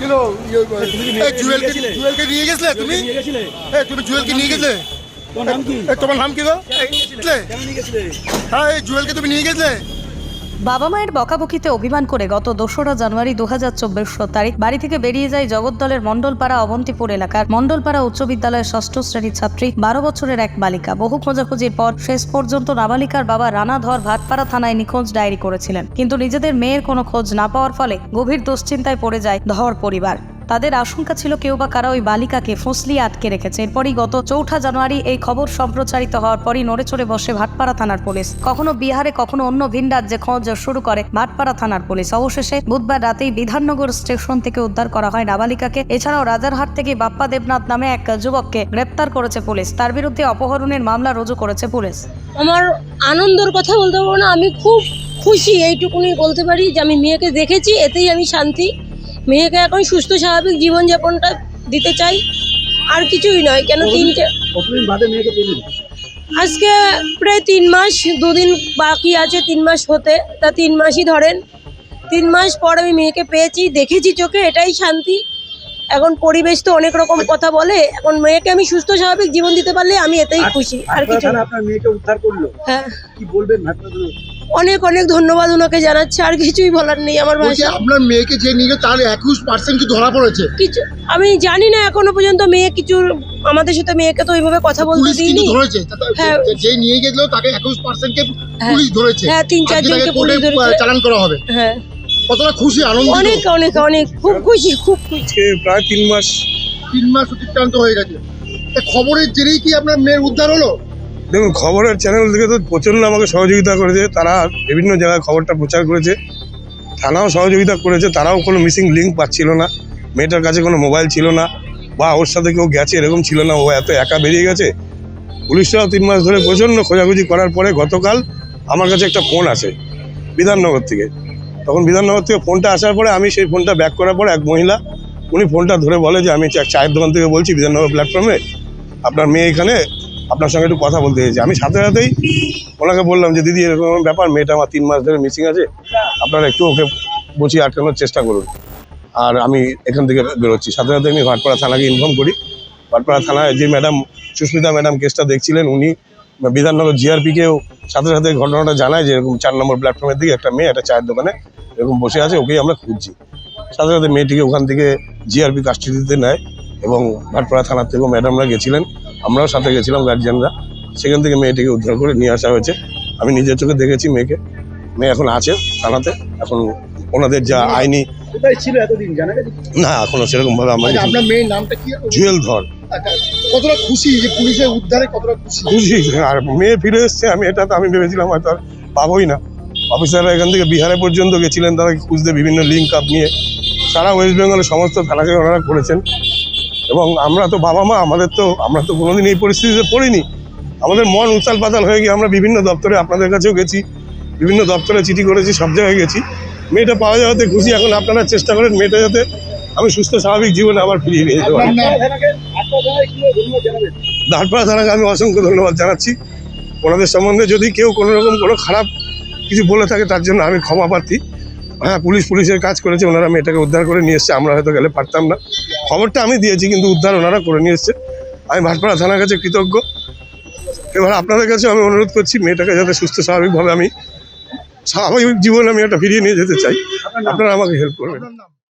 এই জুয়েলকে জুয়েলকে নিয়ে গেছিলে? তুমি? তুমি জুয়েলকে নিয়ে গেছিলে? তোমার নাম কি? তোমার নাম কি গো? গেছিলে? হ্যাঁ জুয়েলকে তুমি নিয়ে গেছিলে? বাবা মায়ের বকাবকিতে অভিমান করে গত দোসরা জানুয়ারি দু হাজার চব্বিশ তারিখ বাড়ি থেকে বেরিয়ে যায় জগদ্দলের মণ্ডলপাড়া অবন্তিপুর এলাকার মণ্ডলপাড়া উচ্চ বিদ্যালয়ের ষষ্ঠ শ্রেণির ছাত্রী, বারো বছরের এক বালিকা। বহু খোঁজাখুঁজির পর শেষ পর্যন্ত নাবালিকার বাবা রানা ধর ভাতপাড়া থানায় নিখোঁজ ডায়েরি করেছিলেন। কিন্তু নিজেদের মেয়ের কোনো খোঁজ না পাওয়ার ফলে গভীর দুশ্চিন্তায় পড়ে যায় ধর পরিবার। তাদের আশঙ্কা ছিল কেউ বা কারা ওই বালিকাকে ফুসলিয়ে আটকে রেখেছে। এরপরই গত চৌঠা জানুয়ারি এই খবর সম্প্রচারিত হওয়ার পরই নড়ে চড়ে বসে ভাটপাড়া থানার পুলিশ। কখনো বিহারে, কখনো অন্য ভিন রাজ্যে খোঁজ শুরু করে ভাটপাড়া থানার পুলিশ। অবশেষে বুধবার রাতেই বিধাননগর স্টেশন থেকে উদ্ধার করা হয় নাবালিকাকে। এছাড়াও রাজারহাট থেকে বাপ্পা দেবনাথ নামে এক যুবককে গ্রেপ্তার করেছে পুলিশ। তার বিরুদ্ধে অপহরণের মামলা রুজু করেছে পুলিশ। আমার আনন্দের কথা বলতে পারব না, আমি খুব খুশি, এইটুকুনি বলতে পারি যে আমি মেয়েকে দেখেছি, এতেই আমি শান্তি। মেয়েকে এখন সুস্থ স্বাভাবিক জীবনযাপনটা দিতে চাই আর কিছুই নয় কেন তিনটে আজকে প্রায় তিন মাস দুদিন বাকি আছে তিন মাস হতে তা তিন মাসই ধরেন। তিন মাস পর আমি মেয়েকে পেয়েছি দেখেছি চোখে এটাই শান্তি। এখন পরিবেশ তো অনেক রকম কথা বলে এখন মেয়েকে আমি সুস্থ স্বাভাবিক জীবন দিতে পারলে আমি এতেই খুশি আর কিছু না। আপনার মেয়েকে উদ্ধার করল? হ্যাঁ। কি বলবেন অনেক অনেক ধন্যবাদ ওনাকে জানাচ্ছি আর কিছুই বলার নেই আমার ভাষা আপনার মেয়েকে যে নিয়ে তার একুশ পার্সেন্ট কি ধরা পড়েছে? কিছু আমি জানি না এখনও পর্যন্ত মেয়ে কিছু আমাদের সাথে মেয়েকে তো ওইভাবে কথা বলতে পুলিশ কিন্তু দিইনি। হ্যাঁ। যে- নিয়ে গেছিল তাকে একুশ পার্সেন্ট কে হ্যাঁ। পুলিশ ধরেছে। হ্যাঁ, তিন চারজনকে পুলিশ ধরেছে। চালান করা হবে। হ্যাঁ। কতটা খুশি আনন্দ অনেক অনেক অনেক খুব খুশি খুব খুশি। প্রায় তিন মাস তিন মাস অতিক্রান্ত হয়ে গেছে। তা খবরের জেরেই কি আপনার মেয়ের উদ্ধার হলো? দেখুন, খবরের চ্যানেল থেকে তো প্রচণ্ড আমাকে সহযোগিতা করেছে। তারা বিভিন্ন জায়গায় খবরটা প্রচার করেছে। থানাও সহযোগিতা করেছে। তারাও কোনো মিসিং লিঙ্ক পাচ্ছিল না। মেয়েটার কাছে কোনো মোবাইল ছিল না। বা ওর সাথে কেউ গেছে এরকম ছিল না। ও এত একা বেরিয়ে গেছে। পুলিশরাও তিন মাস ধরে প্রচণ্ড খোঁজাখুঁজি করার পরে গতকাল আমার কাছে একটা ফোন আসে বিধাননগর থেকে। তখন বিধাননগর থেকে ফোনটা আসার পরে আমি সেই ফোনটা ব্যাক করার পরে এক মহিলা, উনি ফোনটা ধরে বলে যে, আমি চায়ের দোকান থেকে বলছি বিধাননগর প্ল্যাটফর্মে আপনার মেয়ে এখানে আপনার সঙ্গে একটু কথা বলতে চাইছি। আমি সাথে সাথেই ওনাকে বললাম যে, দিদি, এরকম ব্যাপার, মেয়েটা আমার তিন মাস ধরে মিসিং আছে। আপনারা একটু ওকে বসিয়ে আটকানোর চেষ্টা করুন। আর আমি এখান থেকে বেরোচ্ছি। সাথে সাথে আমি ভাটপাড়া থানাকে ইনফর্ম করি। ভাটপাড়া থানায় যে ম্যাডাম সুস্মিতা ম্যাডাম কেসটা দেখছিলেন, উনি বিধাননগর জিআরপিকেও সাথে সাথে ঘটনাটা জানায় যে, এরকম চার নম্বর প্ল্যাটফর্মের দিকে একটা মেয়ে একটা চায়ের দোকানে এরকম বসে আছে, ওকেই আমরা খুঁজছি। সাথে সাথে মেয়েটিকে ওখান থেকে জিআরপি কাস্টডিতে নেয় এবং ভাটপাড়া থানার থেকেও ম্যাডামরা গেছিলেন। আমরাও সাথে গেছিলাম গার্জিয়ানরা সেখান থেকে মেয়েটিকে উদ্ধার করে নিয়ে আসা হয়েছে। আমি নিজের চোখে দেখেছি মেয়েকে। মেয়ে এখন আছে থানাতে। এখন ওনাদের যা আইনি ছিল এতদিন? জানা গেছে না এখনও সেরকম ভাবে আমরা আপনার মেয়ের নামটা কি? জুয়েল ধর। আচ্ছা, কতটা খুশি যে পুলিশের উদ্ধারে কতটা খুশি? খুশি। আর মেয়ে ফিরে এসছে আমি এটা তো আমি ভেবেছিলাম হয়তো আর পাবোই না। অফিসাররা এখান থেকে বিহারে পর্যন্ত গেছিলেন তারা খুঁজতে বিভিন্ন লিঙ্ক আপ নিয়ে। সারা ওয়েস্ট বেঙ্গলের সমস্ত থানাকে ওনারা করেছেন। এবং আমরা তো বাবা মা, আমাদের তো, আমরা তো কোনোদিন এই পরিস্থিতিতে পড়িনি। আমাদের মন উতাল পাতাল হয়ে গিয়ে আমরা বিভিন্ন দপ্তরে আপনাদের কাছেও গেছি, বিভিন্ন দপ্তরে চিঠি করেছি, সব জায়গায় গেছি। মেয়েটা পাওয়া যাওয়াতে খুশি, এখন আপনারা চেষ্টা করেন মেয়েটা যাতে আমি সুস্থ, স্বাভাবিক জীবনে আবার ফিরিয়ে নিয়ে যেতে পারি। দাঁড়পাড়া থানাকে আমি অসংখ্য ধন্যবাদ জানাচ্ছি। ওনাদের সম্বন্ধে যদি কেউ কোনো রকম কোনো খারাপ কিছু বলে থাকে, তার জন্য আমি ক্ষমা প্রার্থী। হ্যাঁ পুলিশ, পুলিশের কাজ করেছে, ওনারা মেয়েটাকে উদ্ধার করে নিয়ে এসছে, আমরা হয়তো গেলে পারতাম না। খবরটা আমি দিয়েছি, কিন্তু উদ্ধার ওনারা করে নিয়ে এসছে। আমি ভাটপাড়া থানার কাছে কৃতজ্ঞ। এবার আপনাদের কাছে আমি অনুরোধ করছি, মেয়েটাকে যাতে সুস্থ, স্বাভাবিকভাবে আমি স্বাভাবিক জীবনে আমি একটা ফিরিয়ে নিয়ে যেতে চাই। আপনারা আমাকে হেল্প করবেন।